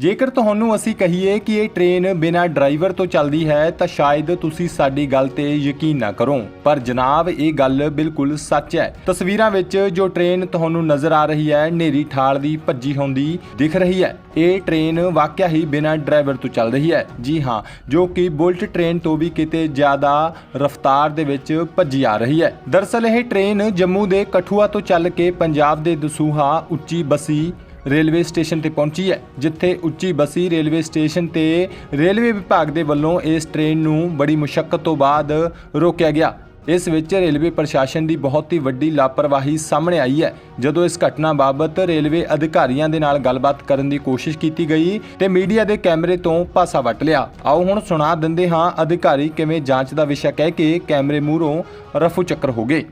ਜੇਕਰ ਤੁਹਾਨੂੰ ਅਸੀਂ ਕਹੀਏ ਕਿ ਇਹ ਟ੍ਰੇਨ ਬਿਨਾਂ ਡਰਾਈਵਰ ਤੋਂ ਚੱਲਦੀ ਹੈ, ਤਾਂ ਸ਼ਾਇਦ ਤੁਸੀਂ ਸਾਡੀ ਗੱਲ ਤੇ ਯਕੀਨ ਨਾ ਕਰੋ। ਪਰ ਜਨਾਬ, ਇਹ ਗੱਲ ਬਿਲਕੁਲ ਸੱਚ ਹੈ। ਤਸਵੀਰਾਂ ਵਿੱਚ ਜੋ ਟ੍ਰੇਨ ਤੁਹਾਨੂੰ ਨਜ਼ਰ ਆ ਰਹੀ ਹੈ ਨੇਰੀ ਠਾਲ ਦੀ ਭੱਜੀ ਹੁੰਦੀ ਦਿਖ ਰਹੀ ਹੈ। ਇਹ ਟ੍ਰੇਨ ਵਾਕਿਆ ਹੀ ਬਿਨਾਂ ਡਰਾਈਵਰ ਤੋਂ ਚੱਲ ਰਹੀ ਹੈ। ਜੀ ਹਾਂ, ਜੋ ਕਿ ਬੁਲਟ ਟ੍ਰੇਨ ਤੋਂ ਵੀ ਕਿਤੇ ਜ਼ਿਆਦਾ ਰਫ਼ਤਾਰ ਦੇ ਵਿੱਚ ਭੱਜੀ ਆ ਰਹੀ ਹੈ। ਦਰਅਸਲ ਇਹ ਟ੍ਰੇਨ ਜੰਮੂ ਦੇ ਕਠੂਆ ਤੋਂ ਚੱਲ ਕੇ ਪੰਜਾਬ ਦੇ ਦਸੂਹਾ ਉੱਚੀ ਬਸੀ ਰੇਲਵੇ ਸਟੇਸ਼ਨ ਤੇ ਪਹੁੰਚੀ ਹੈ, ਜਿੱਥੇ ਉੱਚੀ ਬਸੀ ਰੇਲਵੇ ਸਟੇਸ਼ਨ ਤੇ ਰੇਲਵੇ ਵਿਭਾਗ ਦੇ ਵੱਲੋਂ ਇਸ ਟ੍ਰੇਨ ਨੂੰ ਬੜੀ ਮੁਸ਼ਕਲ ਤੋਂ ਬਾਅਦ ਰੋਕਿਆ ਗਿਆ। ਇਸ ਵਿੱਚ ਰੇਲਵੇ ਪ੍ਰਸ਼ਾਸਨ ਦੀ ਬਹੁਤ ਹੀ ਵੱਡੀ ਲਾਪਰਵਾਹੀ ਸਾਹਮਣੇ ਆਈ ਹੈ। ਜਦੋਂ ਇਸ ਘਟਨਾ ਬਾਬਤ ਰੇਲਵੇ ਅਧਿਕਾਰੀਆਂ ਦੇ ਨਾਲ ਗੱਲਬਾਤ ਕਰਨ ਦੀ ਕੋਸ਼ਿਸ਼ ਕੀਤੀ ਗਈ ਤੇ ਮੀਡੀਆ ਦੇ ਕੈਮਰੇ ਤੋਂ ਪਾਸਾ ਵੱਟ ਲਿਆ। ਆਓ ਹੁਣ ਸੁਣਾ ਦਿੰਦੇ ਹਾਂ ਅਧਿਕਾਰੀ ਕਿਵੇਂ ਜਾਂਚ ਦਾ ਵਿਸ਼ਾ ਕਹਿ ਕੇ ਕੈਮਰੇ ਮੂਹਰੋਂ ਰਫੂ ਚੱਕਰ ਹੋ ਗਏ।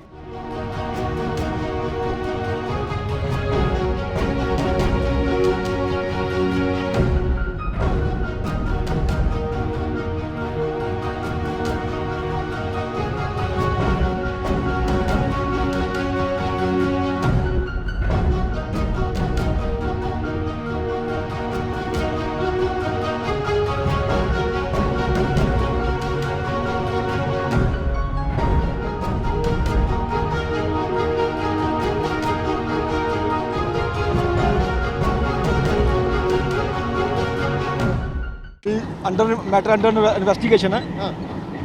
अंडर मैटर अंडर इन्वेस्टिगेशन है ਹਾਂ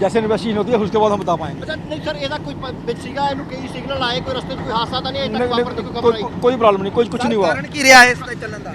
जैसे इन्वेस्टिगेशन होती है उसके बाद हम बता पाएंगे ਅੱਛਾ ਨਹੀਂ ਸਰ ਇਹਦਾ ਕੋਈ ਪ- ਵਿੱਚ ਸੀਗਾ ਇਹਨੂੰ ਕਈ ਸਿਗਨਲ ਆਏ ਕੋਈ ਰਸਤੇ 'ਚ ਕੋਈ ਹਾਦਸਾ ਤਾਂ ਨਹੀਂ ਅਜੇ नहीं, ਤੱਕ ਵਾਪਰ ਦੀ ਕੋਈ नहीं, ਖਬਰ ਆਈ कोई कोई प्रॉब्लम नहीं कोई कुछ नहीं हुआ ਕਾਰਨ ਕੀ ਰਿਹਾ ਇਸ ਦਾ ਚੱਲਣ ਦਾ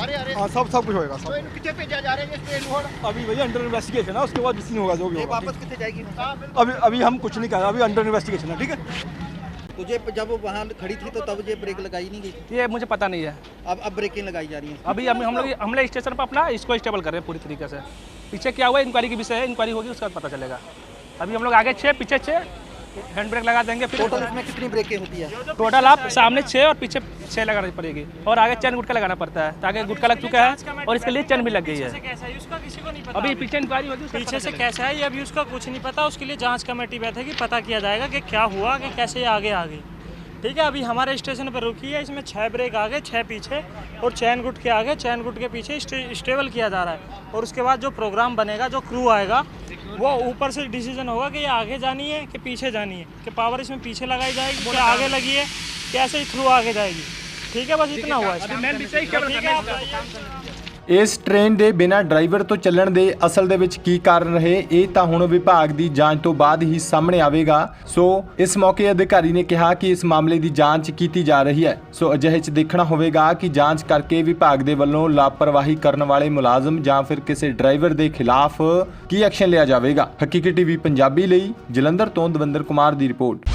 हाँ। सब सब कुछ होगा सब। तो पे जा रहे हैं अभी भैया अंडर इन्वेस्टिगेशन है उसके बाद जिसने होगा जो भी होगा वापस कितने जाएगी? हाँ, अभी अभी हम कुछ नहीं कह रहे अभी अंडर इन्वेस्टिगेशन है ठीक है। तो तुझे जब वहाँ खड़ी थी तो तब ये ब्रेक लगाई नहीं गई? ये मुझे पता नहीं है। अब अब ब्रेकिंग लगाई जा रही है। अभी अभी हम लोग हमले स्टेशन पर अपना इसको स्टेबल कर रहे हैं पूरी तरीके से। पीछे क्या हुआ? इंक्वायरी के विषय है इंक्वायरी होगी उसका पता चलेगा। अभी हम लोग आगे छः पीछे छः। हैंड ब्रेक लगा देंगे फिर टोटल इसमें कितनी ब्रेकें होती है? टोटल आप सामने छः और पीछे छः लगानी पड़ेगी। और आगे चैन गुटका लगाना पड़ता है ताकि गुटका लग चुका है और इसके लिए चैन भी लग गई है। कैसा है? उसका किसी को नहीं पता। अभी पीछे इंक्वायरी होगी पीछे से कैसे है? ये अभी उसका कुछ नहीं पता उसके लिए जाँच कमेटी बैठेगी पता किया जाएगा कि क्या हुआ कि कैसे आगे आ गई। ठीक है अभी हमारे स्टेशन पर रुकी है इसमें छः ब्रेक आगे छः पीछे और चैन गुट के आगे चैन गुट के पीछे स्टे- स्टेबल किया जा रहा है। और उसके बाद जो प्रोग्राम बनेगा जो क्रू आएगा वो ऊपर से डिसीज़न होगा कि ये आगे जानी है कि पीछे जानी है कि पावर इसमें पीछे लगाई जाएगी बोले आगे लगी है कैसे थ्रू आगे जाएगी। ठीक है बस इतना हुआ है ठीक है है। ਇਸ ਟ੍ਰੇਨ ਦੇ ਬਿਨਾਂ ਡਰਾਈਵਰ ਤੋਂ ਚੱਲਣ ਦੇ ਅਸਲ ਦੇ ਵਿੱਚ ਕੀ ਕਾਰਨ ਰਹੇ, ਇਹ ਤਾਂ ਹੁਣ ਵਿਭਾਗ ਦੀ ਜਾਂਚ ਤੋਂ ਬਾਅਦ ਹੀ ਸਾਹਮਣੇ ਆਵੇਗਾ। ਸੋ, ਇਸ ਮੌਕੇ ਅਧਿਕਾਰੀ ਨੇ ਕਿਹਾ ਕਿ ਇਸ ਮਾਮਲੇ ਦੀ ਜਾਂਚ ਕੀਤੀ ਜਾ ਰਹੀ ਹੈ। ਸੋ, ਅਜਿਹੇ 'ਚ ਦੇਖਣਾ ਹੋਵੇਗਾ ਕਿ ਜਾਂਚ ਕਰਕੇ ਵਿਭਾਗ ਦੇ ਵੱਲੋਂ ਲਾਪਰਵਾਹੀ ਕਰਨ ਵਾਲੇ ਮੁਲਾਜ਼ਮ ਜਾਂ ਫਿਰ ਕਿਸੇ ਡਰਾਈਵਰ ਦੇ ਖਿਲਾਫ ਕੀ ਐਕਸ਼ਨ ਲਿਆ ਜਾਵੇਗਾ। ਹਕੀਕੀ ਟੀਵੀ ਪੰਜਾਬੀ ਲਈ ਜਲੰਧਰ ਤੋਂ ਦਵਿੰਦਰ ਕੁਮਾਰ ਦੀ ਰਿਪੋਰਟ।